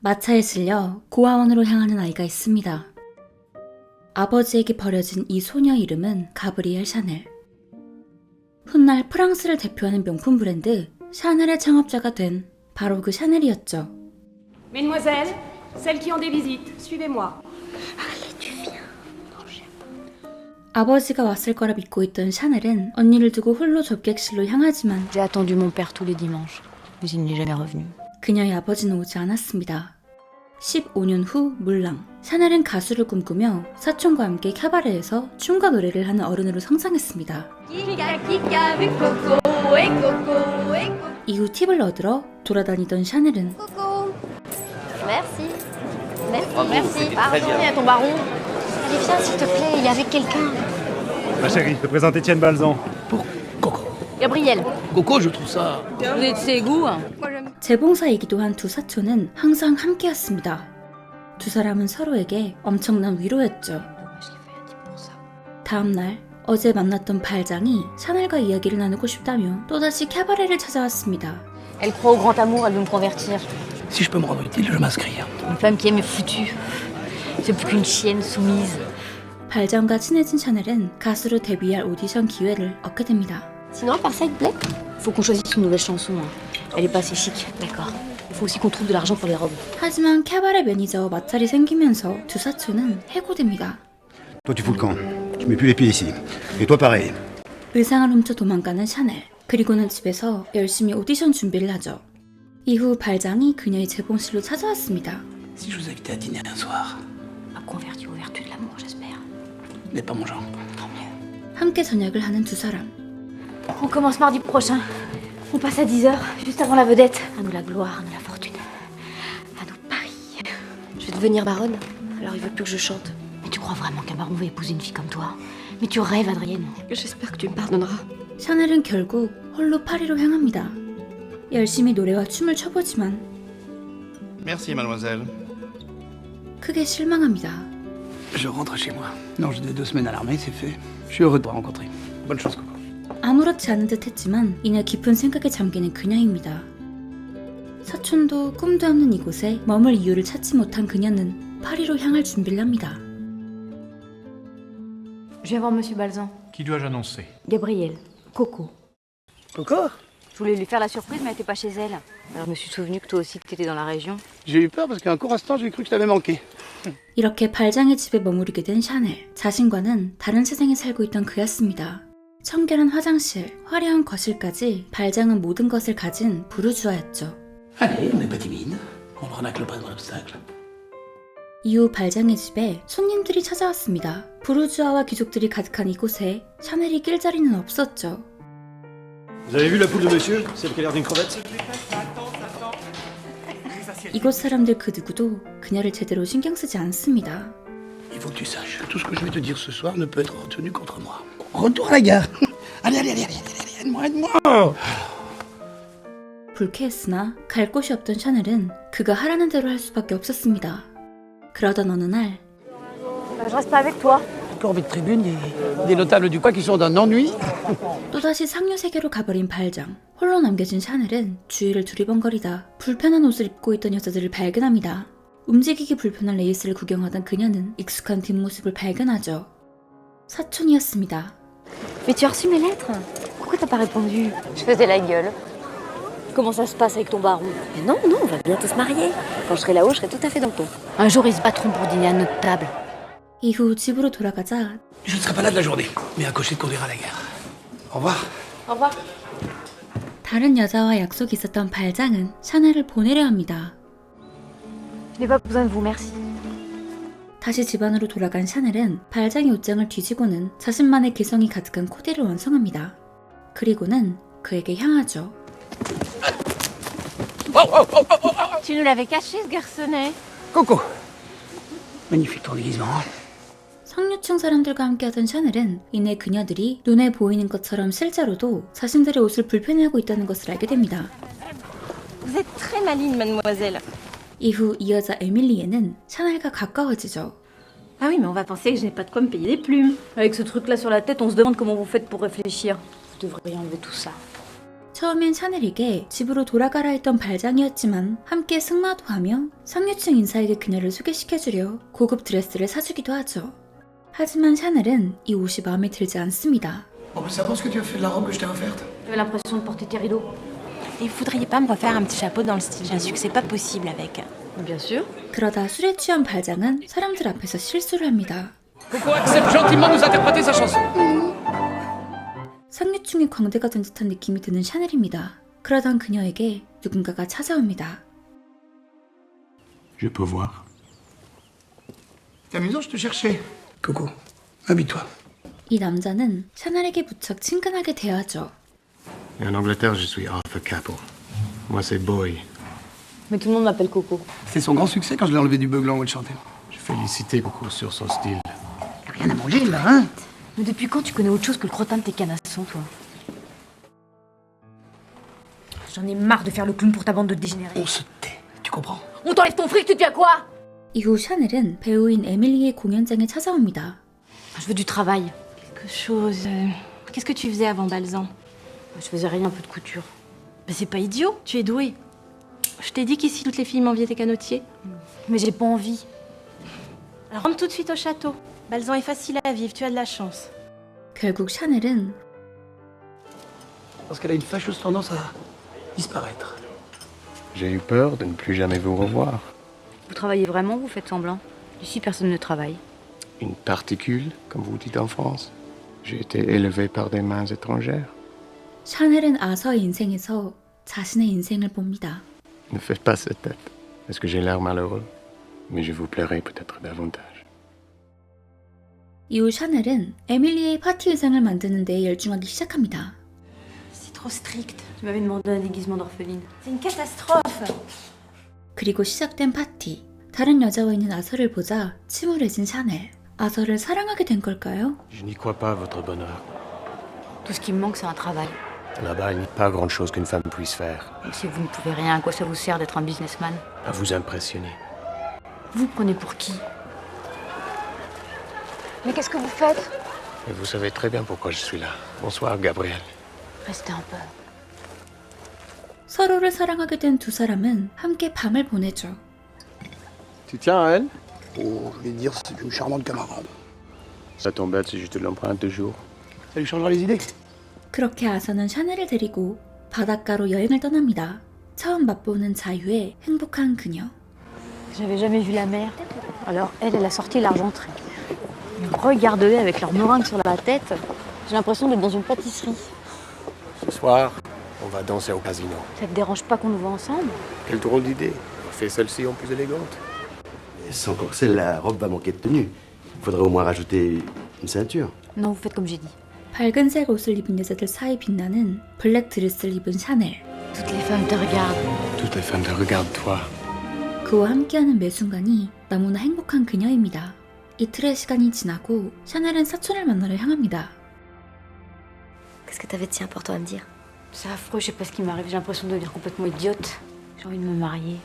마차에 실려 고아원으로 향하는 아이가 있습니다. 아버지에게 버려진 이 소녀 이름은 가브리엘 샤넬. 훗날 프랑스를 대표하는 명품 브랜드 샤넬의 창업자가 된 바로 그 샤넬이었죠. Mesdemoiselles, celles qui ont des visites, suivez-moi. 아버지가 왔을 거라 믿고 있던 샤넬은 언니를 두고 홀로 접객실로 향하지만 J'ai attendu mon père tous les dimanches, mais il n'est jamais revenu. 그녀의 아버지는 오지 않았습니다. 15년 후 물랑 샤넬은 가수를 꿈꾸며 사촌과 함께 캐바레에서 춤과 노래를 하는 어른으로 성장했습니다. 이후 팁을 얻으러 돌아다니던 샤넬은 Merci. Merci, merci. Pardon, il y a ton baron. Allez, viens, s'il te plaît, il est avec quelqu'un. Ma chérie, je te présente Étienne Balzan. Pour Coco. Gabriel, Coco, je trouve ça. vous êtes ses goûts 재봉사이기도 한 두 사촌은 항상 함께였습니다. 두 사람은 서로에게 엄청난 위로였죠. 다음 날 어제 만났던 발장이 샤넬과 이야기를 나누고 싶다며 또다시 캐바레를 찾아왔습니다. Elle croit au grand amour, elle veut me convertir. Si je peux me rendre utile, je m'inscris. Une femme qui aime est foutue. C'est plus qu'une chienne soumise. 발장과 친해진 샤넬은 가수로 데뷔할 오디션 기회를 얻게 됩니다. Sinon, à part ça, il te plaît Faut qu'on choisisse une nouvelle chanson. hein. Elle est pas assez chic, d'accord. Il faut aussi qu'on trouve de l'argent pour les robes. 하지만 캐바레 매니저 마찰이 생기면서 두 사촌은 해고됩니다. Toi, tu fous le camp. Tu mets plus les pieds ici. Et toi, pareil. 의상을 훔쳐 도망가는 샤넬. 그리고는 집에서 열심히 오디션 준비를 하죠. 이후 발장이 그녀의 재봉실로 찾아왔습니다. Si je vous invitais à dîner un soir, M'a converti aux vertus de l'amour, j'espère. vous n'êtes pas mon genre. Tant mieux. 함께 저녁을 하는 두 사람. On commence mardi prochain. On passe à 10h, juste avant la vedette. À nous la gloire, à nous la fortune. À nous Paris. Je vais devenir baronne, alors il veut plus que je chante. Mais tu crois vraiment qu'un baron va épouser une fille comme toi Mais tu rêves, Adrienne. J'espère que tu me pardonneras. 샤넬은 결국 홀로 파리로 향합니다. 열심히 노래와 춤을 춰보지만 Merci, mademoiselle. 크게 실망합니다. Je rentre chez moi. Non, j'ai deux semaines à l'armée, c'est fait. Je suis heureux de te rencontrer. Bonne chance, Coco. 아무렇지 않은 듯 했지만 이내 깊은 생각에 잠기는 그녀입니다. 사촌도 꿈도 없는 이곳에 머물 이유를 찾지 못한 그녀는 파리로 향할 준비를 합니다. Je viens voir Monsieur Balzan. Qui dois-je annoncer Gabriel. Coco. Coco Je voulais lui faire la surprise, mais elle était pas chez elle. Alors je me suis souvenu que toi aussi que t'étais dans la région. J'ai eu peur parce qu'un court instant, j'ai cru que je t'avais manqué. 이렇게 발장의 집에 머무르게 된 샤넬. 자신과는 다른 세상에 살고 있던 그였습니다. 청결한 화장실, 화려한 거실까지 발장은 모든 것을 가진 부르주아였죠. Allez, on n'est pas timide. On arnaque le pas dans l'obstacle. 이후 발장의 집에 손님들이 찾아왔습니다. 부르주아와 귀족들이 가득한 이곳에 샤넬이 낄 자리는 없었죠. Vous avez vu la poule de monsieur Celle qui a l'air d'une crevette 이곳 사람들 그 누구도 그녀를 제대로 신경 쓰지 않습니다. Il faut que tu saches, tout ce que je vais te dire ce soir ne peut être retenu contre moi. Retour à la gare. Allez, allez, allez, allez, allez, allez, aide-moi, aide-moi. 불쾌했으나 갈 곳이 없던 샤넬은 그가 하라는 대로 할 수밖에 없었습니다. 그러던 어느 날 Je reste pas avec toi. Encore envie de tribune, des, des notables du coin qui sont d'un ennui. 또다시 상류 세계로 가버린 발장. 홀로 남겨진 샤넬은 주위를 두리번거리다 불편한 옷을 입고 있던 여자들을 발견합니다. 움직이기 불편한 레이스를 구경하던 그녀는 익숙한 뒷모습을 발견하죠. 사촌이었습니다. Mais tu as reçu mes lettres Pourquoi t'as pas répondu Je faisais la gueule. Comment ça se passe avec ton baron Mais non, non, on va bientôt se marier. Quand je serai là-haut, je serai tout à fait dans le ton. Un jour, ils se battront pour dîner à notre table. 이후 집으로 돌아가자 Je ne serai pas là de la journée, mais un cocher te conduira à la gare. Au revoir. Au revoir. 다른 여자와 약속이 있었던 발장은 샤넬을 보내려 합니다. Je n'ai pas besoin de vous, merci. 다시 집안으로 돌아간 샤넬은 발장의 옷장을 뒤지고는 자신만의 개성이 가득한 코디를 완성합니다. 그리고는 그에게 향하죠. Tu nous l'avais caché, ce garçonnet Coco. Magnifique ton déguisement. 성류층 사람들과 함께하던 샤넬은 이내 그녀들이 눈에 보이는 것처럼 실제로도 자신들의 옷을 불편해하고 있다는 것을 알게 됩니다. Vous êtes très maligne, mademoiselle. 이후 이 여자 에밀리에는 샤넬과 가까워지죠. Ah oui, mais on va penser que je n'ai pas de quoi me payer des plumes. Avec ce truc-là sur la tête, on se demande comment vous faites pour réfléchir. Vous devriez enlever tout ça. 처음엔 샤넬에게 집으로 돌아가라 했던 발장이었지만 함께 승마도 하며 상류층 인사에게 그녀를 소개시켜주려 고급 드레스를 사주기도 하죠. 하지만 샤넬은 이 옷이 마음에 들지 않습니다. On peut savoir ce que tu as fait de la robe que je t'ai offerte J'avais l'impression de porter tes rideaux. Et vous voudriez pas me refaire un petit chapeau dans le style J'ai un succès pas possible avec. Bien sûr. 그러다 술에 취한 발장은 사람들 앞에서 실수를 합니다. Coco accepte gentiment de nous interpréter sa chanson. 상류층의 광대가 된 듯한 느낌이 드는 샤넬입니다. 그러던 그녀에게 누군가가 찾아옵니다. Je peux voir. C'est amusant, je te cherchais. Coco, habille-toi. 이 남자는 샤넬에게 무척 친근하게 대하죠. En Angleterre, je suis Arthur Capel. Moi, c'est Boy. Mais tout le monde m'appelle Coco. C'était son grand succès quand je l'ai enlevé du beuglant où elle chantait. Je félicite Coco sur son style. Y'a rien à manger là, hein Mais depuis quand tu connais autre chose que le crottin de tes canassons, toi J'en ai marre de faire le clown pour ta bande de dégénérés. On se tait, tu comprends On t'enlève ton fric, tu deviens quoi 이후 샤넬은 배우인 에밀리의 공연장에 찾아옵니다. Je veux du travail. Quelque chose. euh, Qu'est-ce que tu faisais avant Balzan Je faisais rien, un peu de couture. Bah, c'est pas idiot, tu es doué. Je t'ai dit qu'ici toutes les filles m'enviaient tes canotiers. Mais j'ai pas envie. Alors rentre tout de suite au château. Balzan est facile à vivre, tu as de la chance. 결국 샤넬은 Parce qu'elle a une fâcheuse tendance à disparaître. J'ai eu peur de ne plus jamais vous revoir. Vous travaillez vraiment ou vous faites semblant Ici, personne ne travaille. Une particule, comme vous dites en France. J'ai été élevé par des mains étrangères. 샤넬은 아서의 인생에서 자신의 인생을 봅니다. Ne faites pas cette tête. Est-ce que j'ai l'air malheureux Mais je vous plairai peut-être davantage. 이후 샤넬은 에밀리의 파티 의상을 만드는 데 열중하기 시작합니다. C'est trop strict. Tu m'avais demandé un déguisement d'orpheline. C'est une catastrophe. 그리고 시작된 파티. 다른 여자와 있는 아서를 보자 침울해진 샤넬. 아서를 사랑하게 된 걸까요? Je n'y crois pas votre bonheur. Tout ce qui me manque, c'est un travail. Là-bas, il n'y a pas grand-chose qu'une femme puisse faire. Et si vous ne pouvez rien, à quoi ça vous sert d'être un businessman À vous impressionner. Vous me prenez pour qui Mais qu'est-ce que vous faites Et vous savez très bien pourquoi je suis là. Bonsoir, Gabriel. Restez un peu. 서로를 사랑하게 된 두 사람은 함께 밤을 보내죠. Tu tiens à elle Oh, je vais dire, c'est une charmante camarade. Ça tombe bête si je te l'emprunte toujours. Ça lui changera les idées. 그렇게 아서는 샤넬을 데리고 바닷가로 여행을 떠납니다. 처음 맛보는 자유에 행복한 그녀. J'avais jamais vu la mer. Alors elle, elle a sorti l'argenterie. Regarde-les avec leur meringue sur la tête. J'ai l'impression d'être dans une pâtisserie. Ce soir, on va danser au casino. Ça te dérange pas qu'on nous voit ensemble Quelle drôle d'idée. On fait celle-ci en plus élégante. Sans corset, la robe va manquer de tenue. Il faudrait au moins rajouter une ceinture. Non, vous faites comme j'ai dit. 밝은색 옷을 입은 여자들 사이 빛나는 블랙 드레스를 입은 샤넬. Toutes les femmes te regardent. Toutes les femmes te regardent toi. 그와 함께하는 매 순간이 너무나 행복한 그녀입니다. 이틀의 시간이 지나고 샤넬은 사촌을 만나러 향합니다. Qu'est-ce que t'avais de si important à me dire C'est affreux, je sais pas ce qui m'arrive. J'ai l'impression de devenir complètement idiote. J'ai envie de me marier.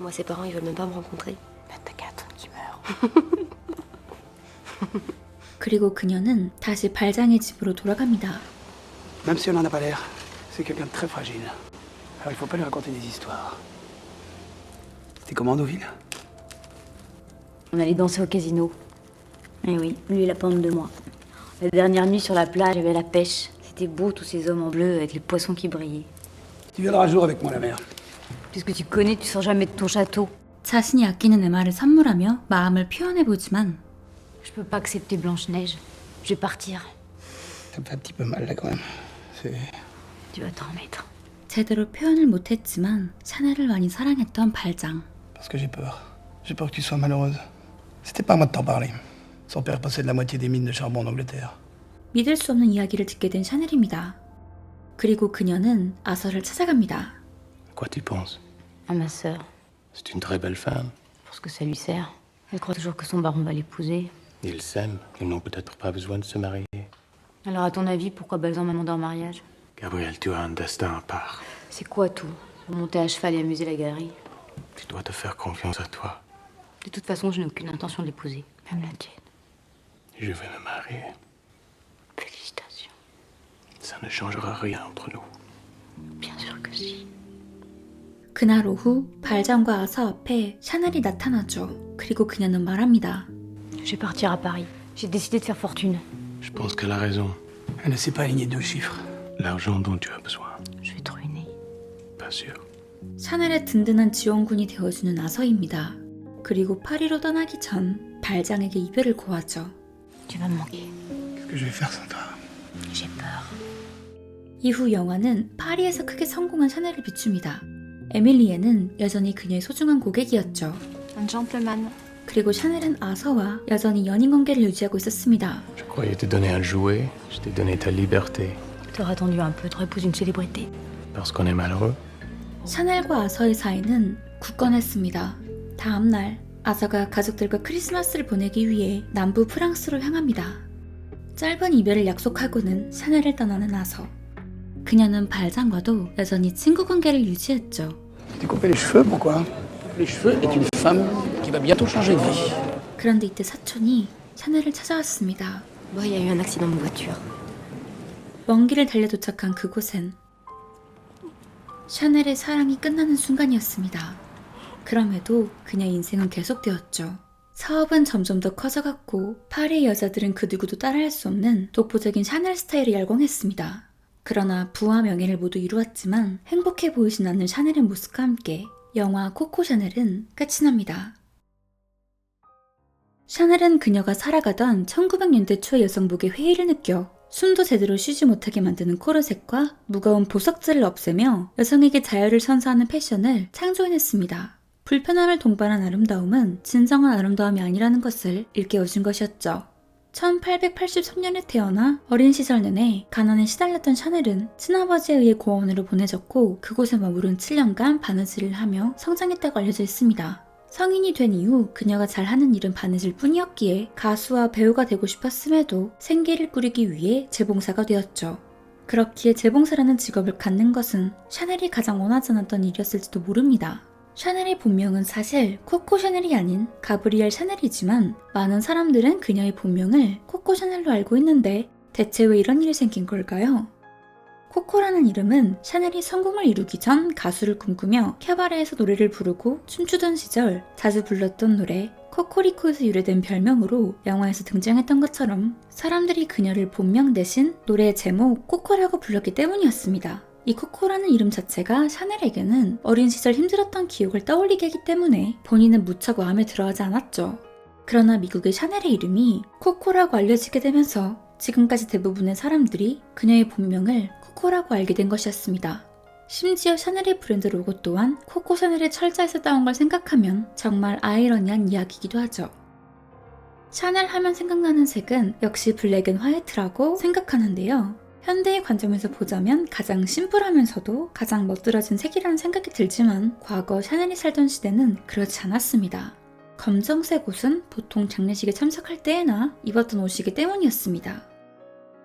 Moi, ses parents, ils veulent même pas me rencontrer. Bah, t'as qu'à attendre qu'il meure. 그리고 그녀는 다시 발장의 집으로 돌아갑니다. Même si elle n'en a pas l'air, c'est quelqu'un de très fragile. Alors il faut pas lui raconter des histoires. C'était comment Deauville On allait danser au casino. Eh oui, lui, il a pas honte de moi. La dernière nuit sur la plage, il y avait la pêche. C'était beau, tous ces hommes en bleu avec les poissons qui brillaient. Tu viendras un jour avec moi à la mer. Puisque tu connais, tu sors jamais de ton château. 자신이 아끼는 에마를 선물하며 마음을 표현해보지만 Je peux pas accepter Blanche-Neige. Je vais partir. Ça me fait un petit peu mal là quand même. C'est. Tu vas t'en remettre. 제대로 표현을 못했지만 샤넬을 많이 사랑했던 발장. Parce que j'ai peur. J'ai peur que tu sois malheureuse. C'était pas à moi de t'en parler. Son père possède la moitié des mines de charbon en Angleterre. 믿을 수 없는 이야기를 듣게 된 샤넬입니다. 그리고 그녀는 아서를 찾아갑니다. Quoi tu penses À ma sœur. C'est une très belle femme. Pour ce que ça lui sert. Elle croit toujours que son baron va l'épouser. Ils s'aiment. Ils n'ont peut-être pas besoin de se marier. Alors, à ton avis, pourquoi Balzan m'a demandé en mariage Gabriel, tu as un destin à part. C'est quoi tout Monter à cheval et amuser la galerie. Tu dois te faire confiance à toi. De toute façon, je n'ai aucune intention de l'épouser. Même la tienne. Je vais me marier. Félicitations. Ça ne changera rien entre nous. Bien sûr que si. 그날 오후 발장과 아서 앞에 샤넬이 나타나죠. 그리고 그녀는 말합니다. Je vais partir à Paris. J'ai décidé de faire fortune. Je pense qu'elle a raison. Elle ne sait pas aligner deux chiffres. L'argent dont tu as besoin. Je vais te ruiner. Pas sûr. 샤넬의 든든한 지원군이 되어주는 아서입니다. 그리고 파리로 떠나기 전 발장에게 이별을 고하죠. Tu vas me manquer. Qu'est-ce que je vais faire sans toi J'ai peur. 이후 영화는 파리에서 크게 성공한 샤넬을 비춥니다. 에밀리에는 여전히 그녀의 소중한 고객이었죠. Un gentleman. 그리고 샤넬은 아서와 여전히 연인 관계를 유지하고 있었습니다. Je croyais te donner à le jouer. Je t'ai donné ta liberté. T'aurais attendu un peu, t'aurais épousé une célébrité. Parce qu'on est malheureux. 샤넬과 아서의 사이는 굳건했습니다. 다음 날 아서가 가족들과 크리스마스를 보내기 위해 남부 프랑스로 향합니다. 짧은 이별을 약속하고는 샤넬을 떠나는 아서. 그녀는 발장과도 여전히 친구 관계를 유지했죠. Tu t'es coupé les cheveux, pourquoi Les cheveux est une femme qui va bientôt changer de vie. 그런데 이때 사촌이 샤넬을 찾아왔습니다. Bon, il y a eu un accident de voiture. 먼 길을 달려 도착한 그곳엔 샤넬의 사랑이 끝나는 순간이었습니다. 그럼에도 그녀의 인생은 계속되었죠. 사업은 점점 더 커져갔고 파리의 여자들은 그 누구도 따라할 수 없는 독보적인 샤넬 스타일을 열광했습니다. 그러나 부와 명예를 모두 이루었지만 행복해 보이진 않는 샤넬의 모습과 함께 영화 코코 샤넬은 끝이 납니다. 샤넬은 그녀가 살아가던 1900년대 초의 여성복의 회의를 느껴 숨도 제대로 쉬지 못하게 만드는 코르셋과 무거운 보석들을 없애며 여성에게 자유를 선사하는 패션을 창조해냈습니다. 불편함을 동반한 아름다움은 진정한 아름다움이 아니라는 것을 일깨워준 것이었죠. 1883년에 태어나 어린 시절 내내 가난에 시달렸던 샤넬은 친아버지에 의해 고원으로 보내졌고 그곳에 머무른 7년간 바느질을 하며 성장했다고 알려져 있습니다. 성인이 된 이후 그녀가 잘하는 일은 바느질 뿐이었기에 가수와 배우가 되고 싶었음에도 생계를 꾸리기 위해 재봉사가 되었죠. 그렇기에 재봉사라는 직업을 갖는 것은 샤넬이 가장 원하지 않았던 일이었을지도 모릅니다. 샤넬의 본명은 사실 코코 샤넬이 아닌 가브리엘 샤넬이지만 많은 사람들은 그녀의 본명을 코코 샤넬로 알고 있는데 대체 왜 이런 일이 생긴 걸까요? 코코라는 이름은 샤넬이 성공을 이루기 전 가수를 꿈꾸며 캐바레에서 노래를 부르고 춤추던 시절 자주 불렀던 노래 코코리코에서 유래된 별명으로 영화에서 등장했던 것처럼 사람들이 그녀를 본명 대신 노래의 제목 코코라고 불렀기 때문이었습니다. 이 코코라는 이름 자체가 샤넬에게는 어린 시절 힘들었던 기억을 떠올리게 하기 때문에 본인은 무척 마음에 들어하지 않았죠. 그러나 미국의 샤넬의 이름이 코코라고 알려지게 되면서 지금까지 대부분의 사람들이 그녀의 본명을 코코라고 알게 된 것이었습니다. 심지어 샤넬의 브랜드 로고 또한 코코 샤넬의 철자에서 따온 걸 생각하면 정말 아이러니한 이야기이기도 하죠. 샤넬 하면 생각나는 색은 역시 블랙 앤 화이트라고 생각하는데요. 현대의 관점에서 보자면 가장 심플하면서도 가장 멋들어진 색이라는 생각이 들지만 과거 샤넬이 살던 시대는 그렇지 않았습니다. 검정색 옷은 보통 장례식에 참석할 때에나 입었던 옷이기 때문이었습니다.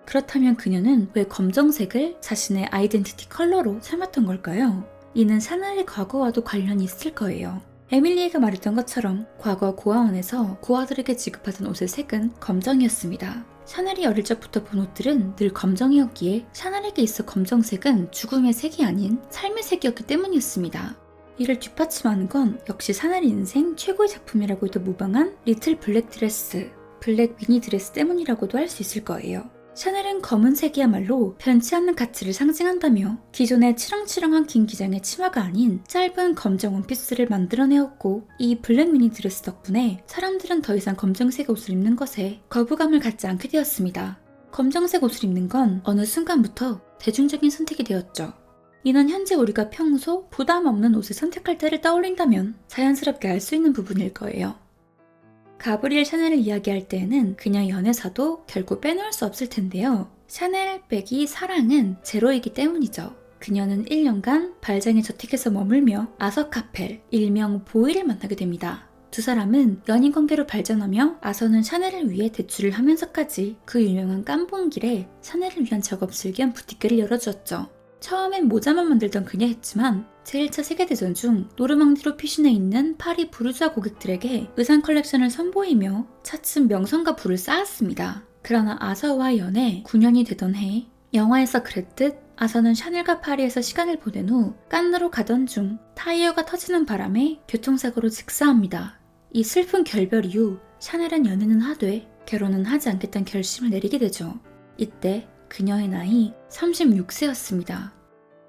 그렇다면 그녀는 왜 검정색을 자신의 아이덴티티 컬러로 삼았던 걸까요? 이는 샤넬의 과거와도 관련이 있을 거예요. 에밀리에가 말했던 것처럼 과거 고아원에서 고아들에게 지급하던 옷의 색은 검정이었습니다. 샤넬이 어릴 적부터 본 옷들은 늘 검정이었기에 샤넬에게 있어 검정색은 죽음의 색이 아닌 삶의 색이었기 때문이었습니다. 이를 뒷받침하는 건 역시 샤넬 인생 최고의 작품이라고 해도 무방한 리틀 블랙 드레스, 블랙 미니 드레스 때문이라고도 할 수 있을 거예요. 샤넬은 검은색이야말로 변치 않는 가치를 상징한다며 기존의 치렁치렁한 긴 기장의 치마가 아닌 짧은 검정 원피스를 만들어내었고 이 블랙 미니 드레스 덕분에 사람들은 더 이상 검정색 옷을 입는 것에 거부감을 갖지 않게 되었습니다. 검정색 옷을 입는 건 어느 순간부터 대중적인 선택이 되었죠. 이는 현재 우리가 평소 부담 없는 옷을 선택할 때를 떠올린다면 자연스럽게 알 수 있는 부분일 거예요. 가브리엘 샤넬을 이야기할 때에는 그녀의 연애사도 결코 빼놓을 수 없을 텐데요. 샤넬 빼기 사랑은 제로이기 때문이죠. 그녀는 1년간 발장의 저택에서 머물며 아서 카펠, 일명 보이를 만나게 됩니다. 두 사람은 연인 관계로 발전하며 아서는 샤넬을 위해 대출을 하면서까지 그 유명한 깜봉길에 샤넬을 위한 작업실 겸 부티크를 열어주었죠. 처음엔 모자만 만들던 그녀였지만 제1차 세계대전 중 노르망디로 피신해 있는 파리 부르주아 고객들에게 의상 컬렉션을 선보이며 차츰 명성과 부를 쌓았습니다. 그러나 아서와 연애 9년이 되던 해 영화에서 그랬듯 아서는 샤넬과 파리에서 시간을 보낸 후 깐느로 가던 중 타이어가 터지는 바람에 교통사고로 직사합니다. 이 슬픈 결별 이후 샤넬은 연애는 하되 결혼은 하지 않겠다는 결심을 내리게 되죠. 이때 그녀의 나이 36세였습니다.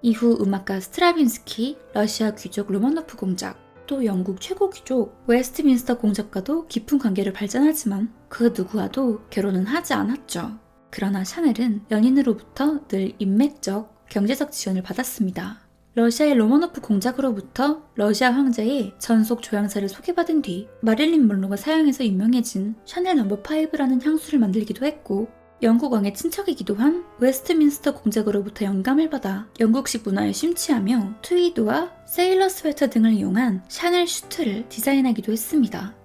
이후 음악가 스트라빈스키, 러시아 귀족 로마노프 공작, 또 영국 최고 귀족 웨스트민스터 공작과도 깊은 관계를 발전하지만 그 누구와도 결혼은 하지 않았죠. 그러나 샤넬은 연인으로부터 늘 인맥적, 경제적 지원을 받았습니다. 러시아의 로마노프 공작으로부터 러시아 황제의 전속 조향사를 소개받은 뒤 마릴린 먼로가 사용해서 유명해진 샤넬 넘버 5라는 향수를 만들기도 했고 영국 왕의 친척이기도 한 웨스트민스터 공작으로부터 영감을 받아 영국식 문화에 심취하며 트위드와 세일러 스웨터 등을 이용한 샤넬 슈트를 디자인하기도 했습니다.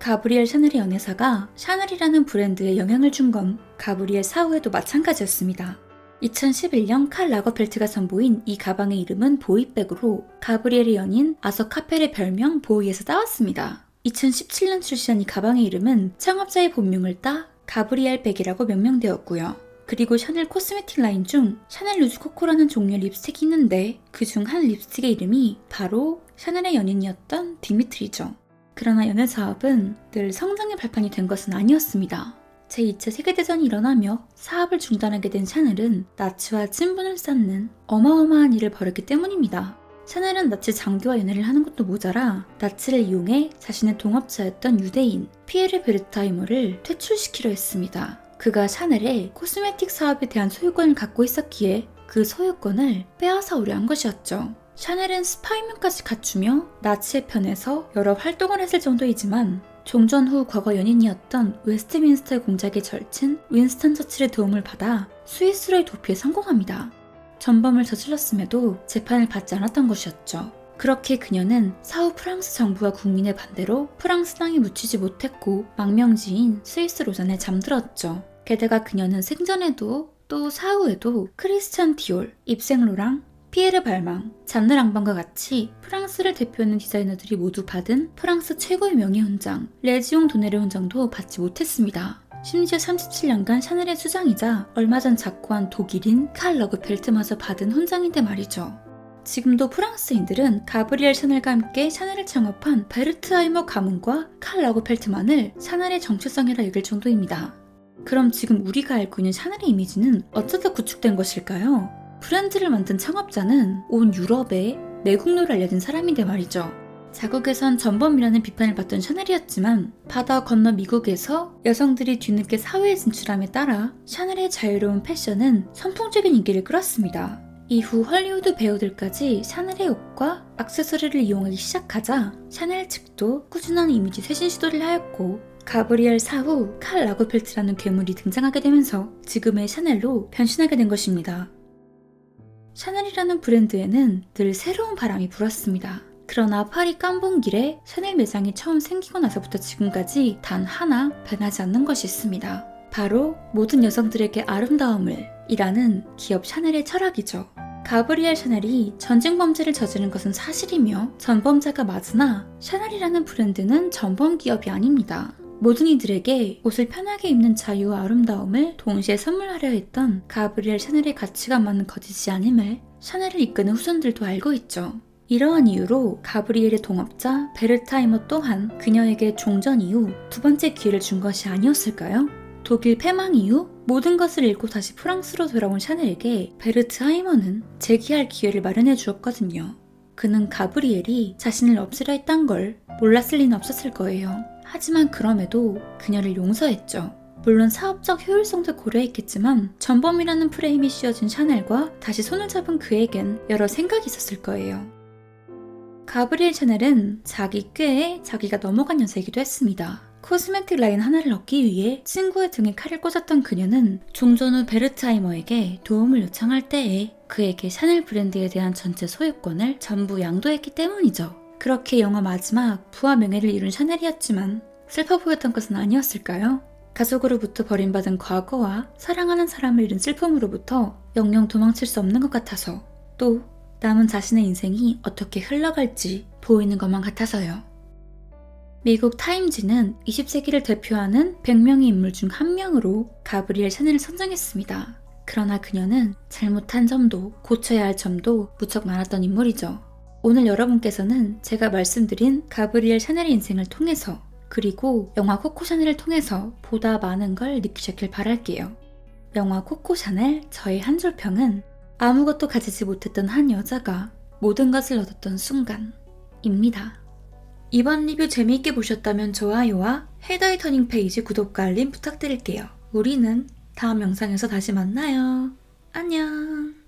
가브리엘 샤넬의 연애사가 샤넬이라는 브랜드에 영향을 준 건 가브리엘 사후에도 마찬가지였습니다. 2011년 칼 라거펠트가 선보인 이 가방의 이름은 보이백으로 가브리엘의 연인 아서 카펠의 별명 보이에서 따왔습니다. 2017년 출시한 이 가방의 이름은 창업자의 본명을 따 가브리엘 백이라고 명명되었고요. 그리고 샤넬 코스메틱 라인 중 샤넬 루즈 코코라는 종류의 립스틱이 있는데 그 중 한 립스틱의 이름이 바로 샤넬의 연인이었던 디미트리죠. 그러나 연애 사업은 늘 성장의 발판이 된 것은 아니었습니다. 제2차 세계대전이 일어나며 사업을 중단하게 된 샤넬은 나치와 친분을 쌓는 어마어마한 일을 벌였기 때문입니다. 샤넬은 나치 장교와 연애를 하는 것도 모자라 나치를 이용해 자신의 동업자였던 유대인 피에르 베르타이머를 퇴출시키려 했습니다. 그가 샤넬의 코스메틱 사업에 대한 소유권을 갖고 있었기에 그 소유권을 빼앗아 오려 한 것이었죠. 샤넬은 스파이면까지 갖추며 나치의 편에서 여러 활동을 했을 정도이지만 종전 후 과거 연인이었던 웨스트민스터 공작의 절친 윈스턴 처칠의 도움을 받아 스위스로의 도피에 성공합니다. 전범을 저질렀음에도 재판을 받지 않았던 것이었죠. 그렇게 그녀는 사후 프랑스 정부와 국민의 반대로 프랑스 땅에 묻히지 못했고 망명지인 스위스 로잔에 잠들었죠. 게다가 그녀는 생전에도 또 사후에도 크리스찬 디올, 입생 로랑, 피에르 발망, 잔느 랑방과 같이 프랑스를 대표하는 디자이너들이 모두 받은 프랑스 최고의 명예 훈장, 레지옹 도네르 훈장도 받지 못했습니다. 심지어 37년간 샤넬의 수장이자 얼마 전 작고한 독일인 칼 러그펠트마저 받은 훈장인데 말이죠. 지금도 프랑스인들은 가브리엘 샤넬과 함께 샤넬을 창업한 베르트하이머 가문과 칼 러그펠트만을 샤넬의 정체성이라 여길 정도입니다. 그럼 지금 우리가 알고 있는 샤넬의 이미지는 어쩌다 구축된 것일까요? 브랜드를 만든 창업자는 온 유럽에 내국노를 알려진 사람인데 말이죠. 자국에선 전범이라는 비판을 받던 샤넬이었지만 바다 건너 미국에서 여성들이 뒤늦게 사회에 진출함에 따라 샤넬의 자유로운 패션은 선풍적인 인기를 끌었습니다. 이후 헐리우드 배우들까지 샤넬의 옷과 액세서리를 이용하기 시작하자 샤넬 측도 꾸준한 이미지 쇄신 시도를 하였고 가브리엘 사후 칼 라거펠트라는 괴물이 등장하게 되면서 지금의 샤넬로 변신하게 된 것입니다. 샤넬이라는 브랜드에는 늘 새로운 바람이 불었습니다. 그러나 파리 깜봉길에 샤넬 매장이 처음 생기고 나서부터 지금까지 단 하나 변하지 않는 것이 있습니다. 바로 모든 여성들에게 아름다움을 이라는 기업 샤넬의 철학이죠. 가브리엘 샤넬이 전쟁 범죄를 저지른 것은 사실이며 전범자가 맞으나 샤넬이라는 브랜드는 전범 기업이 아닙니다. 모든 이들에게 옷을 편하게 입는 자유와 아름다움을 동시에 선물하려 했던 가브리엘 샤넬의 가치관만은 거짓이 아님을 샤넬을 이끄는 후손들도 알고 있죠. 이러한 이유로 가브리엘의 동업자 베르타이머 또한 그녀에게 종전 이후 두 번째 기회를 준 것이 아니었을까요? 독일 패망 이후 모든 것을 잃고 다시 프랑스로 돌아온 샤넬에게 베르트하이머는 재기할 기회를 마련해 주었거든요. 그는 가브리엘이 자신을 없애려 했단 걸 몰랐을 리는 없었을 거예요. 하지만 그럼에도 그녀를 용서했죠. 물론 사업적 효율성도 고려했겠지만 전범이라는 프레임이 씌워진 샤넬과 다시 손을 잡은 그에겐 여러 생각이 있었을 거예요. 가브리엘 샤넬은 자기 꾀에 자기가 넘어간 여자이기도 했습니다. 코스메틱 라인 하나를 얻기 위해 친구의 등에 칼을 꽂았던 그녀는 종전 후 베르트하이머에게 도움을 요청할 때에 그에게 샤넬 브랜드에 대한 전체 소유권을 전부 양도했기 때문이죠. 그렇게 영화 마지막 부와 명예를 이룬 샤넬이었지만 슬퍼 보였던 것은 아니었을까요? 가족으로부터 버림받은 과거와 사랑하는 사람을 잃은 슬픔으로부터 영영 도망칠 수 없는 것 같아서 또 남은 자신의 인생이 어떻게 흘러갈지 보이는 것만 같아서요. 미국 타임지는 20세기를 대표하는 100명의 인물 중 한 명으로 가브리엘 샤넬을 선정했습니다. 그러나 그녀는 잘못한 점도 고쳐야 할 점도 무척 많았던 인물이죠. 오늘 여러분께서는 제가 말씀드린 가브리엘 샤넬의 인생을 통해서 그리고 영화 코코 샤넬을 통해서 보다 많은 걸 느끼셨길 바랄게요. 영화 코코 샤넬 저의 한 줄 평은 아무것도 가지지 못했던 한 여자가 모든 것을 얻었던 순간입니다. 이번 리뷰 재미있게 보셨다면 좋아요와 헤더의 터닝 페이지 구독과 알림 부탁드릴게요. 우리는 다음 영상에서 다시 만나요. 안녕.